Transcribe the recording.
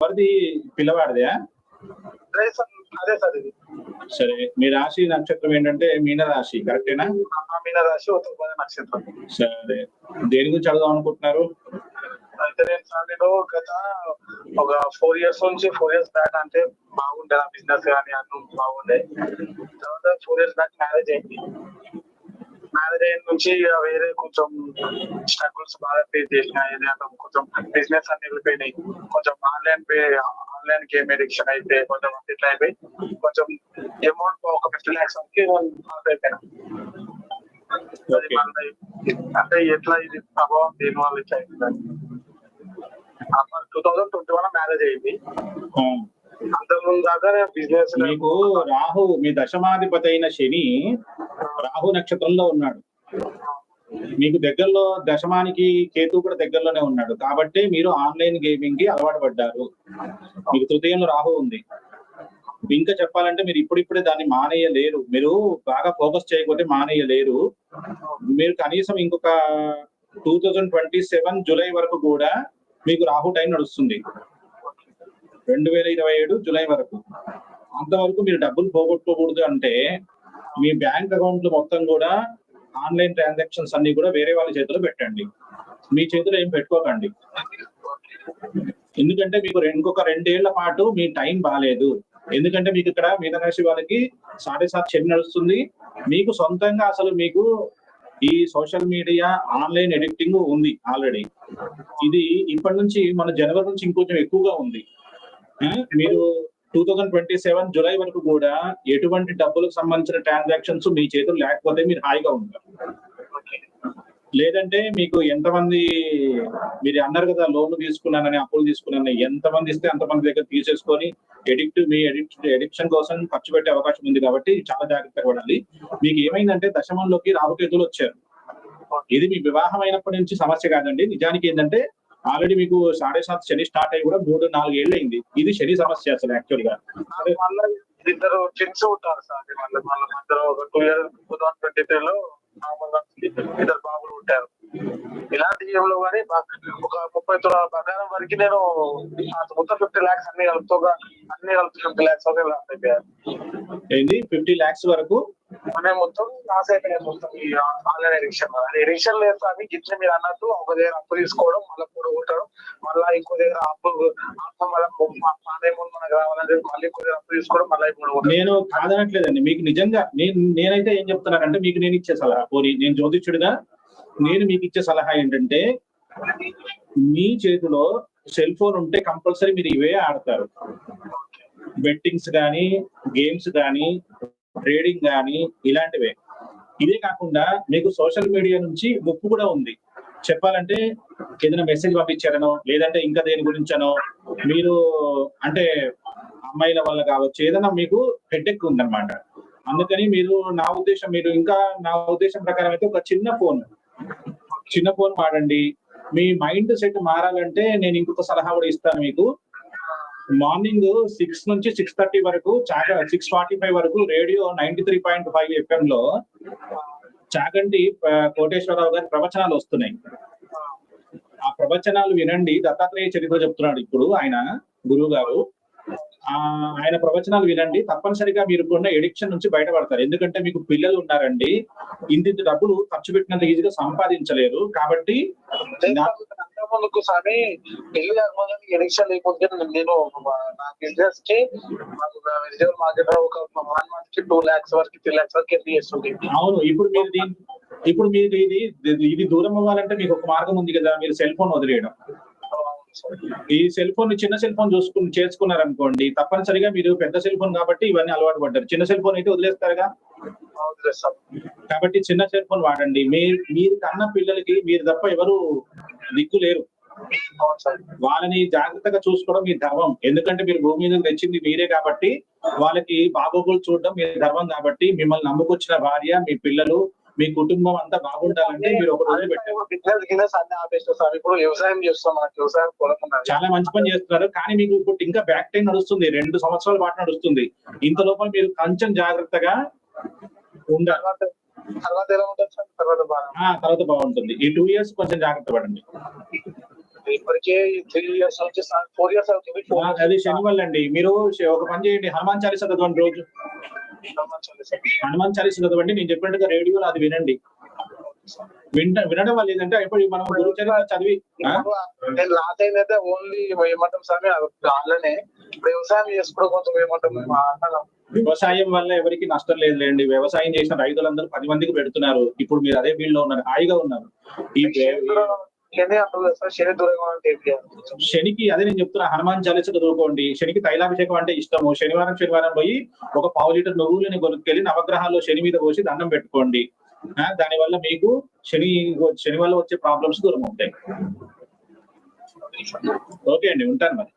ఎవరిది? పిల్లవాడిదే? అదే సార్ అదే సార్ ఇది. సరే మీ రాశి నక్షత్రం ఏంటంటే మీన రాశి కరెక్టేనా? మీన రాశి ఉత్తరపద నక్షత్రం. సరే దేని గురించి అడుగుదాం అనుకుంటున్నారు? అయితే నేను సార్ నేను గత ఒక ఫోర్ ఇయర్స్ నుంచి ఫోర్ ఇయర్స్ బ్యాక్ అంటే బాగుండే నా బిజినెస్ కానీ అన్ని బాగుండే. తర్వాత ఫోర్ ఇయర్స్ బ్యాక్ మ్యారేజ్ అయింది. మ్యారేజ్ అయిన నుంచి వేరే కొంచెం స్ట్రగుల్స్ బాగా ఫేస్ చేసిన ఏదైనా కొంచెం బిజినెస్ అన్ని వెళ్ళిపోయినాయి. కొంచెం online pay online game addiction అయితే కొంచెం ఇట్లా అయిపోయి కొంచెం అమౌంట్ ఒక ఫిఫ్టీ లాక్స్ వరకు అయిపోయినా. అంటే ఎట్లా ఇది ప్రభావం దేని వల్ల two thousand twenty one marriage అయింది. అంతకుముందు దాకా బిజినెస్ మీకు రాహు మీ దశమాధిపతి అయిన శని రాహు నక్షత్రంలో ఉన్నాడు. మీకు దగ్గరలో దశమానికి కేతు కూడా దగ్గరలోనే ఉన్నాడు. కాబట్టి మీరు ఆన్లైన్ గేమింగ్కి అలవాటు పడ్డారు. మీకు తృతీయంలో రాహు ఉంది. ఇంకా చెప్పాలంటే మీరు ఇప్పుడిప్పుడే దాన్ని మానేయలేరు. మీరు బాగా ఫోకస్ చేయకపోతే మానేయలేరు. మీరు కనీసం ఇంకొక two thousand twenty seven July వరకు కూడా మీకు రాహు టైం నడుస్తుంది. రెండు వేల ఇరవై ఏడు జూలై వరకు. అంతవరకు మీరు డబ్బులు పోగొట్టుకోకూడదు అంటే మీ బ్యాంక్ అకౌంట్లు మొత్తం కూడా ఆన్లైన్ ట్రాన్సాక్షన్స్ అన్ని కూడా వేరే వాళ్ళ చేతిలో పెట్టండి. మీ చేతిలో ఏం పెట్టుకోకండి. ఎందుకంటే మీకు రెండు- ఇంకొక రెండేళ్ళ పాటు మీ టైం బాగాలేదు ఎందుకంటే మీకు ఇక్కడ మీనరాశి వాళ్ళకి సాడే సాత్ శని నడుస్తుంది. మీకు సొంతంగా అసలు మీకు ఈ సోషల్ మీడియా ఆన్లైన్ ఎడిటింగ్ ఉంది ఆల్రెడీ. ఇది ఇప్పటి నుంచి మన జనవరి నుంచి ఇంకొంచెం ఎక్కువగా ఉంది. మీరు two thousand twenty seven July వరకు కూడా ఎటువంటి డబ్బులకు సంబంధించిన ట్రాన్సాక్షన్స్ మీ చేతులు లేకపోతే మీరు హాయిగా ఉంటారు. లేదంటే మీకు ఎంతమంది మీరు అన్నారు కదా లోన్ తీసుకున్నానని అప్పులు తీసుకున్నానని ఎంతమంది ఇస్తే అంతమంది దగ్గర తీసేసుకొని ఎడిక్ట్ మీ ఎడిక్ట్ ఎడిక్షన్ కోసం ఖర్చు పెట్టే అవకాశం ఉంది కాబట్టి చాలా జాగ్రత్తగా పడాలి. మీకు ఏమైందంటే దశమంలోకి రాహుకేతులు వచ్చారు. ఇది మీ వివాహం అయినప్పటి నుంచి సమస్య కాదండి. నిజానికి ఏంటంటే ఆల్రెడీ మీకు సాడే సాత్ శని స్టార్ట్ అయ్యి కూడా మూడు నాలుగు ఏళ్ళు అయింది. ఇది శని సమస్య అసలు యాక్చువల్గా. ఇద్దరు ఉంటారు సార్. మళ్ళీ ఒక two year two thousand twenty three లో మామూలుగా ఇద్దరు బాబులు ఉంటారు. ఇలాంటి గేమ్లో కానీ ఒక ముప్పై తులాల బంగారం వరకు నేను మొత్తం ఫిఫ్టీ లాక్స్ అన్ని కలుపుతూ అన్ని కలిపి ఫిఫ్టీ లాక్స్ వరకు లాస్ అయిపోయారు ఫిఫ్టీ లాక్స్ వరకు అనే మొత్తం లాస్ అయిపోయాయి మొత్తం ఈ ఆన్లైన్ ఎడిక్షన్ అది ఎడిక్షన్ లేదు అని గిట్ల మీరు అన్నట్టు ఒక దగ్గర అప్పు తీసుకోవడం మళ్ళీ కూడగొట్టడం మళ్ళీ ఇంకో దగ్గర అప్పు అప్పు మళ్ళీ అమౌంట్ మనకు రావాలని చెప్పి మళ్ళీ ఇంకో దగ్గర అప్పు తీసుకోవడం మళ్ళీ కూడగొట్టడం నేను కాదనట్లేదండి. మీకు నిజంగా నేను నేనైతే ఏం చెప్తున్నానంటే మీకు నేను ఇచ్చే సలహా. పోనీ నేను జ్యోతిష్యుడిగా నేను మీకు ఇచ్చే సలహా ఏంటంటే మీ చేతిలో సెల్ ఫోన్ ఉంటే కంపల్సరీ మీరు ఇవే ఆడతారు. బెట్టింగ్స్ కానీ గేమ్స్ కానీ ట్రేడింగ్ కానీ ఇలాంటివే. ఇదే కాకుండా మీకు సోషల్ మీడియా నుంచి ముప్పు కూడా ఉంది. చెప్పాలంటే ఏదైనా మెసేజ్ పంపించారనో లేదంటే ఇంకా దేని గురించనో మీరు అంటే అమ్మాయిల వల్ల కావచ్చు ఏదైనా మీకు హెడ్ఎక్ ఉందన్నమాట. అందుకని మీరు నా ఉద్దేశం మీరు ఇంకా నా ఉద్దేశం ప్రకారం అయితే ఒక చిన్న ఫోన్. చిన్న ఫోన్ వాడండి. మీ మైండ్ సెట్ మారాలంటే నేను ఇంకొక సలహా కూడా ఇస్తాను మీకు. మార్నింగ్ సిక్స్ నుంచి సిక్స్ థర్టీ వరకు సిక్స్ ఫార్టీ ఫైవ్ వరకు radio ninety three point five FM లో చాగంటి ఆ, కోటేశ్వరరావు గారి ప్రవచనాలు వస్తున్నాయి. ఆ ప్రవచనాలు వినండి. దత్తాత్రేయ చరిత్ర చెప్తున్నాడు ఇప్పుడు ఆయన గురువు గారు ఆ ఆయన ప్రవచనాలు వినండి. తప్పనిసరిగా మీరు కొన్న ఎడిక్షన్ నుంచి బయటపడతారు. ఎందుకంటే మీకు పిల్లలు ఉన్నారండి. ఇంత డబ్బులు ఖర్చు పెట్టినంత ఈజీగా సంపాదించలేరు. కాబట్టి నా- ముందుకు సారి పెళ్ళి కాకముందు ఎడిక్షన్ లేకపోతే నేను నా బిజినెస్కి వెజిటబుల్ మార్కెట్ ఒక వన్ మంత్కి టూ లాక్స్ వరకు త్రీ లాక్స్ వరకు ఎర్న్ చేస్తుంది అవును ఇప్పుడు మీరు ఇప్పుడు మీరు ఇది ఇది దూరం అవ్వాలంటే మీకు ఒక మార్గం ఉంది కదా మీరు సెల్ ఫోన్ వదిలేయడం. ఈ సెల్ ఫోన్ చిన్న సెల్ ఫోన్ చూసుకుని చేసుకున్నారనుకోండి తప్పనిసరిగా మీరు పెద్ద సెల్ ఫోన్ కాబట్టి ఇవన్నీ అలవాటు పడ్డారు. చిన్న సెల్ ఫోన్ అయితే వదిలేస్తారుగా? కాబట్టి చిన్న సెల్ ఫోన్ వాడండి. మీరు మీరు కన్న పిల్లలకి మీరు తప్ప ఎవరు దిక్కు లేరు. వాళ్ళని జాగ్రత్తగా చూసుకోవడం మీ ధర్మం. ఎందుకంటే మీరు భూమి మీద తెచ్చింది మీరే కాబట్టి వాళ్ళకి బాగోగులు చూడడం మీ ధర్మం కాబట్టి మిమ్మల్ని నమ్ముకొచ్చిన భార్య మీ పిల్లలు మీ కుటుంబం అంతా బాగుండాలంటే మీరు ఒక రోజు పెట్టారు వ్యవసాయం చేస్తాం మనకి వ్యవసాయం చాలా మంచి పని చేస్తున్నారు. కానీ మీకు ఇప్పుడు ఇంకా బ్యాక్ టైం నడుస్తుంది. రెండు సంవత్సరాల పాటు నడుస్తుంది. ఇంత లోపల మీరు కొంచెం జాగ్రత్తగా ఉండాలి. తర్వాత తర్వాత ఎలా ఉంటుంది సార్? తర్వాత బాగా ఆ తర్వాత బాగుంటుంది. ఈ టూ ఇయర్స్ కొంచెం జాగ్రత్త పడండి. ఇప్పటికే త్రీ ఇయర్స్ నుంచి ఫోర్ ఇయర్స్ అవుతుంది అది శని వల్ల అండి మీరు ఒక పని చేయండి. హనుమాన్ చాలీస చదవండి రోజు? హనుమాన్ చాలీస చదవండి. నేను చెప్పినట్టుగా రేడియోలో అది వినండి. వింట వినడం వల్ల ఏంటంటే ఇప్పుడు మనం గురు చరిత్ర చదివి? నేను లాస్ట్ అయింది అయితే ఓన్లీ ఏమంటాం స్వామి అలానే వ్యవసాయం చేసుకోవడం కొంచెం ఏమంటాం. వ్యవసాయం వల్ల ఎవరికి నష్టం లేదులేండి వ్యవసాయం చేసిన రైతులందరూ పది మందికి పెడుతున్నారు ఇప్పుడు మీరు అదే ఫీల్డ్లో ఉన్నారు హాయిగా ఉన్నారు ఈ? శనికి అదే నేను చెప్తున్నా హనుమాన్ చాలీస చదువుకోండి శనికి తైలాభిషేకం అంటే ఇష్టము శనివారం శనివారం పోయి ఒక పావు లీటర్ నువ్వులని కొనుక్కెళ్ళి నవగ్రహాల్లో శని మీద పోసి దండం పెట్టుకోండి ఆ, దానివల్ల మీకు శని శని వల్ల వచ్చే ప్రాబ్లమ్స్ దూరం అవుతాయి. ఓకే అండి ఉంటాను మరి.